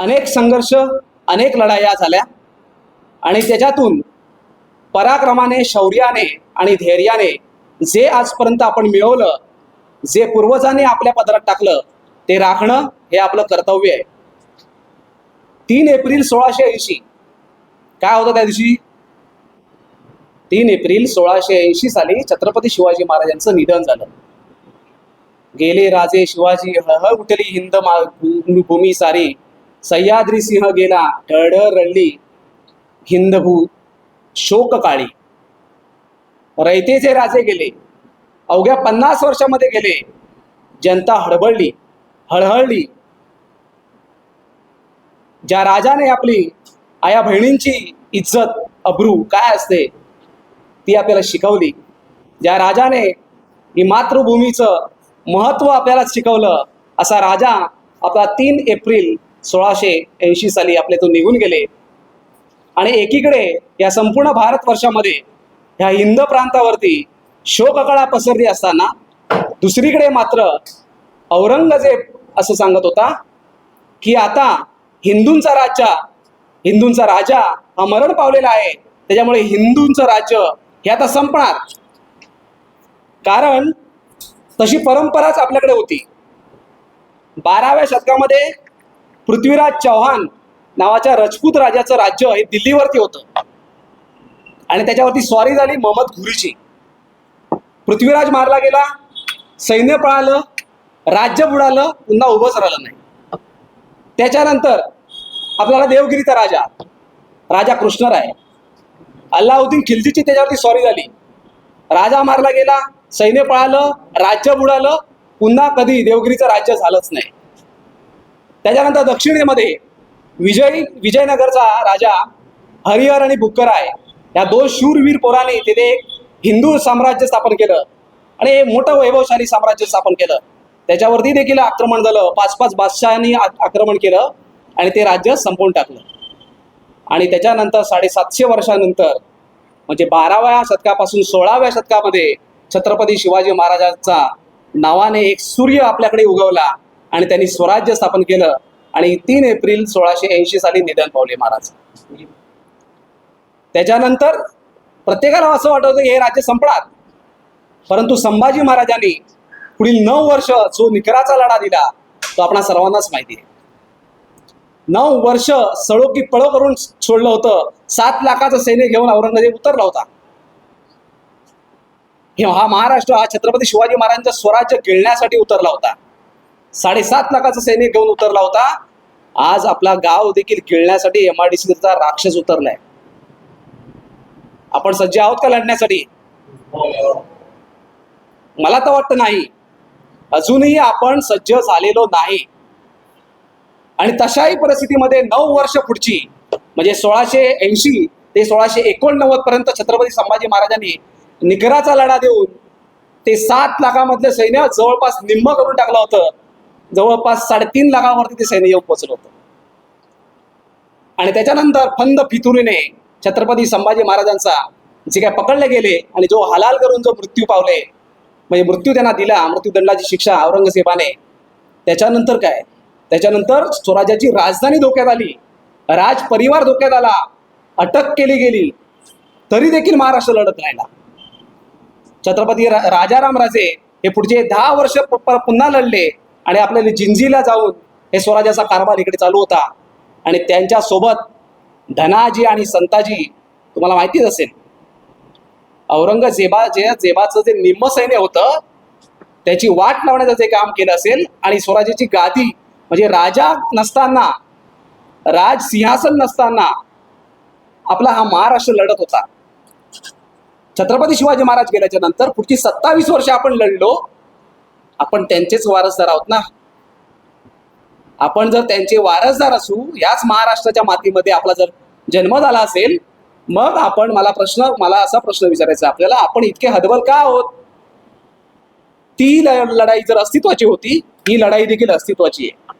अनेक संघर्ष अनेक लढाया झाल्या. आणि त्याच्यातून पराक्रमाने शौर्याने आणि धैर्याने जे आजपर्यंत आपण मिळवलं जे पूर्वजांनी आपल्या पदरात टाकलं ते राखणं हे आपलं कर्तव्य आहे. तीन एप्रिल सोळाशे ऐंशी. काय होतं त्या दिवशी? तीन एप्रिल सोळाशे ऐंशी साली छत्रपती शिवाजी महाराजांचं निधन झालं. गेले राजे शिवाजी हळहळ उठली हिंद मा- भूमी सारी. सह्याद्री सिंह गेला ढळ रडली. हिंदभू शोक काळी रयतेचे राजे गेले. अवघ्या पन्नास वर्षामध्ये गेले. जनता हडबडली हळहळली. ज्या राजाने आपली आया बहिणींची इज्जत अब्रू काय असते ती आपल्याला शिकवली. ज्या राजाने ही मातृभूमीचं महत्त्व आपल्याला शिकवलं असा राजा आपला तीन एप्रिल सोळाशे ऐंशी साली आपल्यातून निघून गेले. आणि एकीकडे या संपूर्ण भारतवर्षामध्ये ह्या हिंद प्रांतावरती शोककळा पसरली असताना दुसरीकडे मात्र औरंगजेब असं सांगत होता की आता हिंदूंचा राजा हिंदूंचा राजा हा मरण पावलेला आहे. त्याच्यामुळे हिंदूंचं राज्य हे आता संपणार. कारण तशी परंपराच आपल्याकडे होती. बाराव्या शतकामध्ये पृथ्वीराज चौहान नावाच्या राजपूत राजाचं राज्य हे दिल्लीवरती होतं. आणि त्याच्यावरती स्वारी झाली मोहम्मद घुरीची. पृथ्वीराज मारला गेला सैन्य पळालं राज्य बुडालं पुन्हा उभंच राहिलं नाही. त्याच्यानंतर आपल्याला देवगिरीचा राजा राजा कृष्णराय अल्लाउद्दीन खिलजीची त्याच्यावरती स्वारी झाली. राजा मारला गेला सैन्य पळालं राज्य बुडालं पुन्हा कधी देवगिरीचं राज्य झालंच नाही. त्याच्यानंतर दक्षिणेमध्ये विजय विजयनगरचा राजा हरिहर आणि बुक्कराय या दोन शूरवीर पोरांनी तिथे एक हिंदू साम्राज्य स्थापन केलं आणि हे मोठं वैभवशाली साम्राज्य स्थापन केलं. त्याच्यावरती देखील आक्रमण झालं. पाच पाच बादशहांनी आक्रमण केलं आणि ते राज्य संपवून टाकलं. आणि त्याच्यानंतर साडेसातशे वर्षानंतर म्हणजे बाराव्या शतकापासून सोळाव्या शतकामध्ये छत्रपती शिवाजी महाराजांचा नावाने एक सूर्य आपल्याकडे उगवला. आणि त्यांनी स्वराज्य स्थापन केलं. आणि तीन एप्रिल सोळाशे ऐंशी साली निधन पावले महाराज. त्याच्यानंतर प्रत्येकाला असं वाटत हे राज्य संपणार. परंतु संभाजी महाराजांनी पुढील नऊ वर्ष जो निकराचा लढा दिला तो आपणा सर्वांनाच माहिती आहे. नऊ वर्ष सळो की पळो करून सोडलं होतं. सात लाखाचं सैन्य घेऊन औरंगजेब उतरला होता. हे हा महाराष्ट्र हा छत्रपती शिवाजी महाराजांचं स्वराज्य गिळण्यासाठी उतरला होता. साडेसात लाखाचा सैनिक घेऊन उतरला होता. आज आपला गाव देखील गिळण्यासाठी एम आर डी सीचा राक्षस उतरलाय. आपण सज्ज आहोत का लढण्यासाठी? मला तर वाटतं नाही. अजूनही आपण सज्ज झालेलो नाही. आणि तशाही परिस्थितीमध्ये नऊ वर्ष पुढची म्हणजे सोळाशे ऐंशी ते सोळाशे एकोणनव्वद पर्यंत छत्रपती संभाजी महाराजांनी निकराचा लढा देऊन ते सात लाखामधलं सैन्य जवळपास निम्म करून टाकलं होतं. जवळपास साडेतीन लाखावरती ते सैन्य येऊन पोचलं होतं. आणि त्याच्यानंतर फंद फितुरीने छत्रपती संभाजी महाराजांचा जे काय पकडले गेले आणि जो हलाल करून जो मृत्यू पावले म्हणजे मृत्यू त्यांना दिला मृत्यूदंडाची शिक्षा औरंगजेबाने त्याच्यानंतर काय? त्याच्यानंतर स्वराज्याची राजधानी धोक्यात आली राज परिवार धोक्यात आला अटक केली गेली तरी देखील महाराष्ट्र लढत राहिला. छत्रपती रा- राजाराम राजे हे पुढचे दहा वर्ष पुन्हा लढले आणि आपल्याला जिंजीला जाऊन हे स्वराज्याचा कारभार इकडे चालू होता. आणि त्यांच्यासोबत धनाजी आणि संताजी तुम्हाला माहितीच असेल. औरंगजेबा जे जेबाचं जे निम्म सैन्य होतं त्याची वाट लावण्याचं जे काम केलं असेल आणि स्वराज्याची गादी म्हणजे राजा नसताना राज सिंहासन नसताना आपला हा महाराष्ट्र लढत होता. छत्रपती शिवाजी महाराज गेल्याच्यानंतर पुढची सत्तावीस वर्ष आपण लढलो आपण त्यांचेच वारसदार आहोत ना? आपण जर त्यांचे वारसदार असू याच महाराष्ट्राच्या मातीमध्ये आपला जर जन्म झाला असेल मग आपण मला प्रश्न मला असा प्रश्न विचारायचा आपल्याला आपण इतके हदबल का आहोत? ती ल- लढाई जर अस्तित्वाची होती ही लढाई देखील अस्तित्वाची आहे.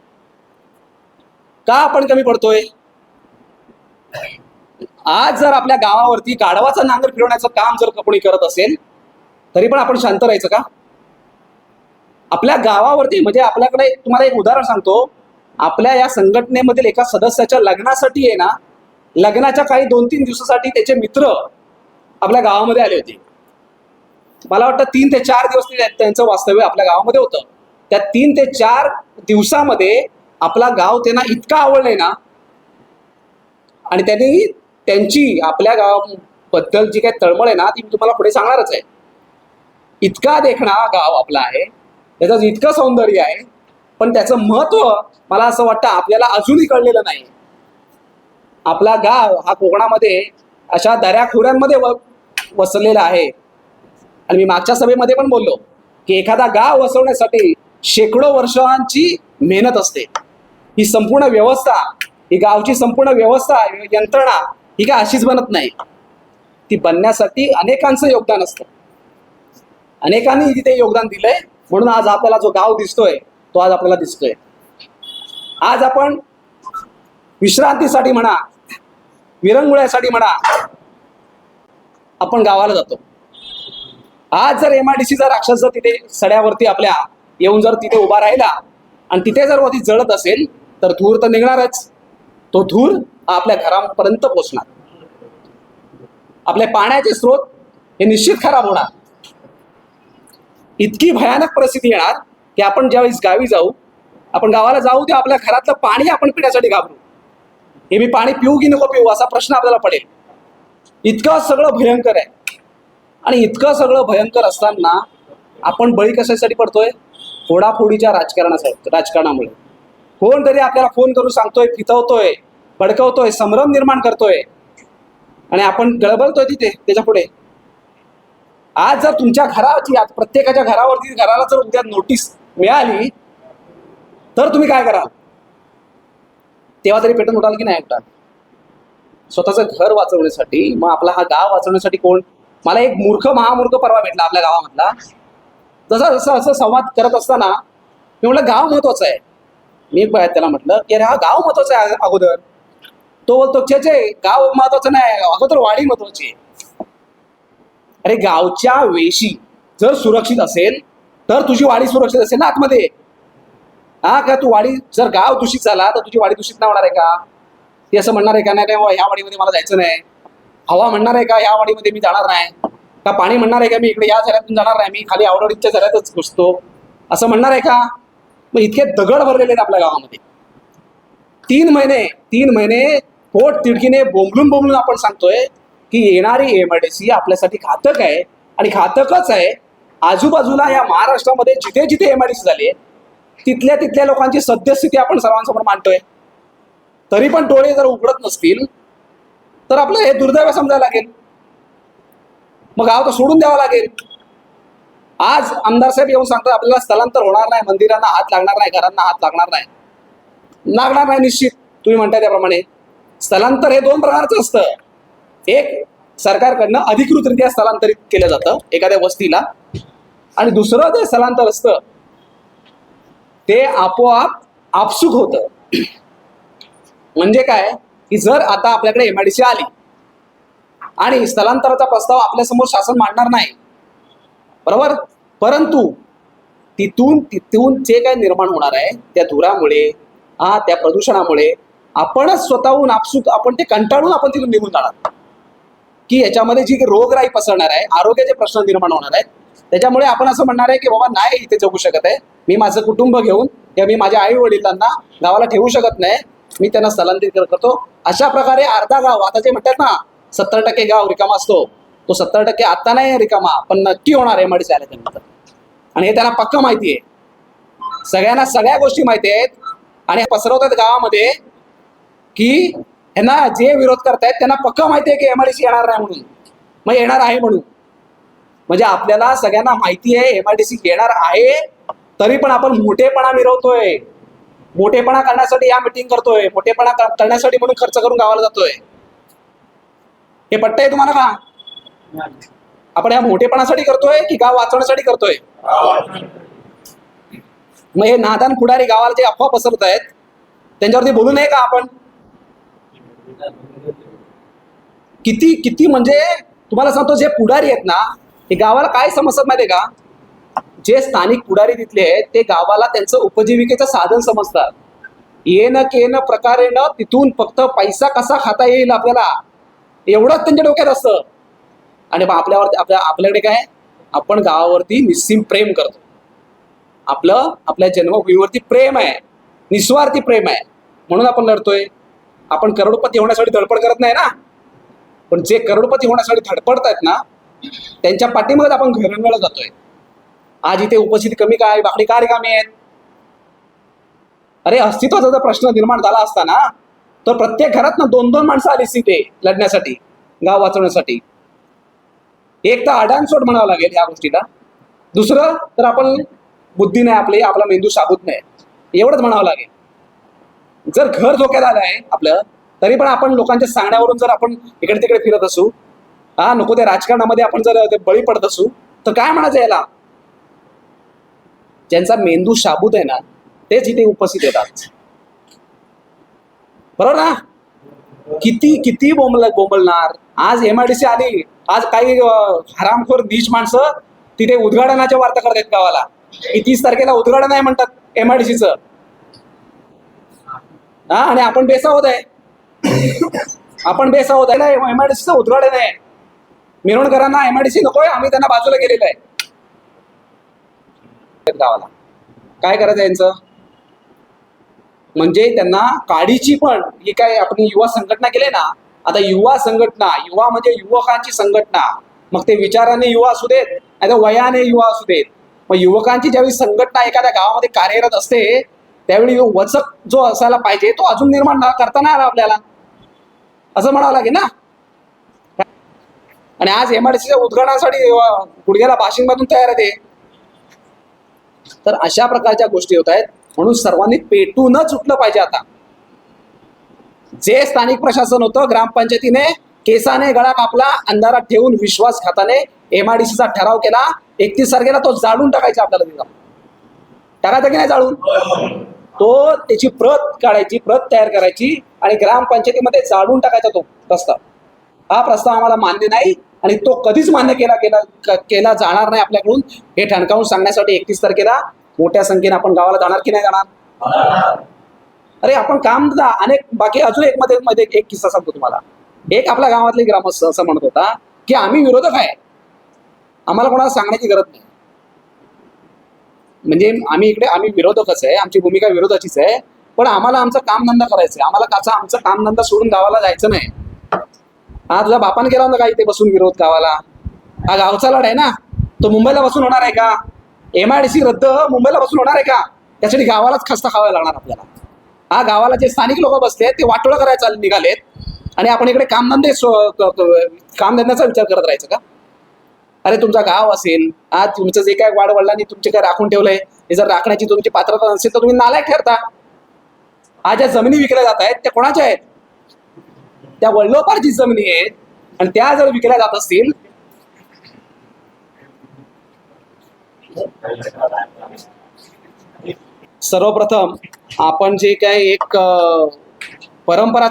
का आपण कमी पडतोय? आज जर आपल्या गावावरती गाढवाचा नांगर फिरवण्याचं काम जर कोणी करत असेल तरी पण आपण शांत राहायचं का? आपल्या गावावरती म्हणजे आपल्याकडे तुम्हाला एक उदाहरण सांगतो. आपल्या या संघटनेमधील एका सदस्याच्या लग्नासाठी आहे ना लग्नाच्या काही दोन तीन दिवसासाठी त्याचे मित्र आपल्या गावामध्ये आले होते. मला वाटतं तीन ते चार दिवस त्यांचं वास्तव्य आपल्या गावामध्ये होतं. त्या तीन ते चार दिवसामध्ये आपला गाव त्यांना इतका आवडलंय ना आणि त्यांनी त्यांची आपल्या गावाबद्दल जी काही तळमळ आहे ना ती मी तुम्हाला पुढे सांगणारच आहे. इतका देखणा गाव आपला आहे याचं इतकं सौंदर्य आहे पण त्याचं महत्त्व मला असं वाटतं आपल्याला अजूनही कळलेलं नाही. आपला गाव हा कोकणामध्ये अशा दऱ्याखोऱ्यांमध्ये व वसलेला आहे. आणि मी मागच्या सभेमध्ये पण बोललो की एखादा गाव वसवण्यासाठी शेकडो वर्षांची मेहनत असते. ही संपूर्ण व्यवस्था ही गावची संपूर्ण व्यवस्था यंत्रणा ही काय अशीच बनत नाही. ती बनण्यासाठी अनेकांचं योगदान असतं. अनेकांनी तिथे योगदान दिलंय म्हणून आज आपल्याला जो गाव दिसतोय तो आज आपल्याला दिसतोय. आज आपण विश्रांतीसाठी म्हणा विरंगुळ्यासाठी म्हणा आपण गावाला जातो. आज जर एम आय डी राक्षस जर तिथे सड्यावरती आपल्या येऊन जर तिथे उभा राहिला आणि तिथे जर वरती जळत असेल तर धूर तर निघणारच. तो धूर आपल्या घरापर्यंत पोचणार आपले पाण्याचे स्रोत हे निश्चित खराब होणार. इतकी भयानक परिस्थिती येणार की आपण ज्यावेळेस गावी जाऊ आपण गावाला जाऊ तेव्हा आपल्या घरातलं पाणी आपण पिण्यासाठी घाबरू. हे मी पाणी पिऊ की नको पिऊ असा प्रश्न आपल्याला पडेल. इतकं सगळं भयंकर आहे. आणि इतकं सगळं भयंकर असताना आपण बळी कशासाठी पडतोय? फोडाफोडीच्या राजकारणासाठी राजकारणामुळे. कोण तरी आपल्याला फोन करून सांगतोय फितवतोय भडकवतोय संभ्रम निर्माण करतोय. आणि आपण गळबळतोय तिथे त्याच्या पुढे. आज जर तुमच्या घराची आज प्रत्येकाच्या घरावरती घराला जर उद्या नोटीस मिळाली तर तुम्ही काय कराल? तेव्हा तरी पेटून उठाल की नाही उठाल? स्वतःचं घर वाचवण्यासाठी मग आपला हा गाव वाचवण्यासाठी कोण? मला एक मूर्ख महामूर्ख परवा भेटला आपल्या गावामधला. जसा जसं असं संवाद करत असताना मी म्हटलं गाव महत्वाचं आहे. मी त्याला म्हटलं की अरे हा गाव महत्त्वाचा आहे अगोदर. तो बोलतो छे गाव महत्वाचं नाही अगोदर वाडी महत्वाची आहे. अरे गावच्या वेशी जर सुरक्षित असेल तर तुझी वाडी सुरक्षित असेल ना आतमध्ये. हा का तू वाडी जर गाव दूषित झाला तर तुझी वाडी दूषित नाही होणार आहे का? ते असं म्हणणार आहे का नाही नाही ह्या वाडीमध्ये मला जायचं नाही. हवा म्हणणार आहे का ह्या वाडीमध्ये मी जाणार नाही. का पाणी म्हणणार आहे का मी इकडे या झऱ्यातून जाणार नाही मी खाली आवडीच्या झऱ्यातच घुसतो असं म्हणणार आहे का? मग इतके दगड भरलेले आहेत आपल्या गावामध्ये. तीन महिने तीन महिने पोट तिडकीने बोंबलून बोंबलून आपण सांगतोय की येणारी एमर्जन्सी आपल्यासाठी घातक आहे आणि घातकच आहे. आजूबाजूला या महाराष्ट्रामध्ये जिथे जिथे एमर्जन्सी झाली आहे तिथल्या तिथल्या लोकांची सद्यस्थिती आपण सर्वांसमोर मांडतोय. तरी पण डोळे जर उघडत नसतील तर आपलं हे दुर्दैव समजायला लागेल. मग गाव तर सोडून द्यावं लागेल. आज आमदार साहेब येऊन सांगतात आपल्याला स्थलांतर होणार नाही मंदिरांना हात लागणार नाही घरांना हात लागणार नाही. लागणार नाही निश्चित. तुम्ही म्हणताय त्याप्रमाणे. स्थलांतर हे दोन प्रकारचं असतं. एक सरकारकडनं अधिकृतरित्या स्थलांतरित केलं जातं एखाद्या वस्तीला. आणि दुसरं जे स्थलांतर असतं ते आपोआप आपसुक होतं. म्हणजे काय? की जर आता आपल्याकडे एमआयडीसी आली आणि स्थलांतराचा प्रस्ताव आपल्यासमोर शासन मांडणार नाही बरोबर? परंतु तिथून तिथून जे काय निर्माण होणार आहे त्या धुरामुळे हा त्या प्रदूषणामुळे आपणच स्वतःहून आपसूक आपण ते कंटाळून आपण तिथून निघून जाणार. की याच्यामध्ये जी रोगराई पसरणार आहे आरोग्याचे प्रश्न निर्माण होणार आहेत. त्याच्यामुळे आपण असं म्हणणार आहे की बाबा नाही इथे जगू शकत आहे. मी माझं कुटुंब घेऊन किंवा मी माझ्या आई वडिलांना गावाला ठेवू शकत नाही. मी त्यांना स्थलांतरित करतो. अशा प्रकारे अर्धा गाव आता जे म्हणतात ना सत्तर टक्के गाव रिकामा असतो. तो सत्तर टक्के आता नाही रिकामा पण नक्की होणार आहे एमआयडीसी आल्याच्यानंतर आणि हे त्यांना पक्क माहिती आहे. सगळ्यांना सगळ्या गोष्टी माहिती आहेत. आणि पसरवतात गावामध्ये की यांना जे विरोध करतायत त्यांना पक्क माहिती आहे की एमआयडीसी येणार नाही म्हणून. मग येणार आहे म्हणून. म्हणजे आपल्याला सगळ्यांना माहिती आहे एमआयडीसी येणार आहे तरी पण आपण मोठेपणा मिरवतोय. मोठेपणा करण्यासाठी या मिटिंग करतोय. मोठेपणा करण्यासाठी म्हणून खर्च करून गावाला जातोय. हे पट्टय तुम्हाला का? आपण या मोठेपणासाठी करतोय की गाव वाचवण्यासाठी करतोय? मग हे नादान पुढारी गावाला जे अफवा पसरत आहेत त्यांच्यावरती बोलू नये का आपण? किती किती म्हणजे तुम्हाला सांगतो जे पुढारी आहेत ना हे गावाला काय समजतात माहितीये का? जे स्थानिक पुढारी तिथले आहेत ते गावाला त्यांचं उपजीविकेचं साधन समजतात. येणं प्रकारे प्रकारेनं तिथून फक्त पैसा कसा खाता येईल आपल्याला? एवढंच त्यांच्या डोक्यात असतं. आणि मग आपल्यावरती आपल्या आपल्याकडे काय आपण गावावरती निस्सीम प्रेम करतो. आपलं आपल्या जन्मभूमीवरती प्रेम आहे. निस्वार्थी प्रेम आहे. म्हणून आपण लढतोय. आपण करोडपती होण्यासाठी धडपड करत नाही ना. पण जे करोडपती होण्यासाठी धडपडत आहेत ना त्यांच्या पाठीमध्ये आपण घरंगळ जातोय. आज इथे उपस्थिती कमी काय? बाकडी का रिकामी आहेत? अरे अस्तित्वाचा जर प्रश्न निर्माण झाला असता ना तर प्रत्येक घरात ना दोन दोन माणसं आली असती ते लढण्यासाठी गाव वाचवण्यासाठी. एक तर अडाणसोड म्हणावं लागेल या गोष्टीला. दुसरं तर आपण बुद्धी नाही आपली आपला मेंदू साबूत नाही. एवढंच म्हणावं लागेल. जर घर धोक्यात आलं आहे आपलं तरी पण आपण लोकांच्या सांगण्यावरून जर आपण इकडे तिकडे फिरत असू हा नको त्या राजकारणामध्ये आपण जर बळी पडत असू तर काय म्हणायचं याला? ज्यांचा मेंदू शाबूत आहे ना तेच इथे उपस्थित येतात. बरोबर ना? किती किती बोंबल बोंबलणार? आज एम आय डी सी आली. आज काही हरामखोर नीच माणसं तिथे उद्घाटनाच्या वार्ता करतात गावाला. तीस तारखेला उद्घाटन आहे म्हणतात एम आय डी हा आणि आपण बेसावत आहे. आपण बेसावत आहे ना एम आय डी सीचं उद्घाटन आहे. मिरवणकरांना एम आय डी सी नकोय आम्ही त्यांना बाजूला गेलेलं आहे. गावाला. काय करायचं यांचं? म्हणजे त्यांना काडीची पण ही काय आपण युवा संघटना केली ना आता युवा संघटना युवा म्हणजे युवकांची संघटना. मग ते विचाराने युवा असू देत नाही तर वयाने युवा असू देत. मग युवकांची ज्यावेळी संघटना एखाद्या गावामध्ये कार्यरत असते त्यावेळी वचक जो असायला पाहिजे तो अजून निर्माण ना- करता नाही आला आपल्याला. असं म्हणावं लागेल ना? आणि आज एमआरसीच्या उद्घाटनासाठी गुडघ्याला बाशिंग तयार आहे ते. तर अशा प्रकारच्या गोष्टी होत आहेत. म्हणून सर्वांनी पेटूनच उठलं पाहिजे आता. जे स्थानिक प्रशासन होतं ग्रामपंचायतीने केसाने गळा कापला अंधारात ठेवून विश्वासघाताने एमआरडीसीचा ठराव केला. एकतीस तारखेला तो जाळून टाकायचा आपल्याला तिथं. टाकायचा की नाही जाळून? तो त्याची प्रत काढायची प्रत तयार करायची आणि ग्रामपंचायतीमध्ये जाळून टाकायचा तो प्रस्ताव. हा प्रस्ताव आम्हाला मान्य नाही आणि तो कधीच मान्य केला केला केला जाणार नाही आपल्याकडून हे ठणकावून सांगण्यासाठी एकतीस तारखेला मोठ्या संख्येने आपण गावाला जाणार की नाही जाणार? अरे आपण काम अनेक बाकी अजून एक मध्ये मध्ये एक किस्सा सांगतो तुम्हाला. एक आपल्या गावातले ग्रामस्थ असं म्हणत होता की आम्ही विरोधक आहे. आम्हाला कोणाला सांगण्याची गरज नाही. म्हणजे आम्ही इकडे आम्ही विरोधकच आहे आमची भूमिका विरोधाचीच आहे पण आम्हाला आमचा कामधंदा करायचा आहे. आम्हाला काचा आमचा कामधंदा सोडून गावाला जायचं नाही. हा तुझा बापाने केला होता का इथे बसून विरोध गावाला? हा गावचा लढ आहे ना? तो मुंबईला बसून होणार आहे का? एम आय डी सी रद्द मुंबईला बसून होणार आहे का? त्यासाठी गावालाच खस्ता खावा लागणार आपल्याला. हा गावाला जे स्थानिक लोक बसले ते वाटोळं करायला निघालेत. आणि आपण इकडे कामधंदे कामधंद्याचा विचार करत राहायचं का? अरे तुमचा गाव असेल आज तुमचं जे काय वाडवडिलांनी तुमचे काय राखून ठेवलंय हे जर राखण्याची तुमची पात्रता नसेल तर तुम्ही नालायक ठरता. आज ज्या जमिनी विकल्या जात आहेत त्या कोणाच्या आहेत? त्या वडिलोपार्जित जमिनी आहेत आणि त्या जर विकल्या जात असतील सर्वप्रथम आपण जे काय एक परंपरा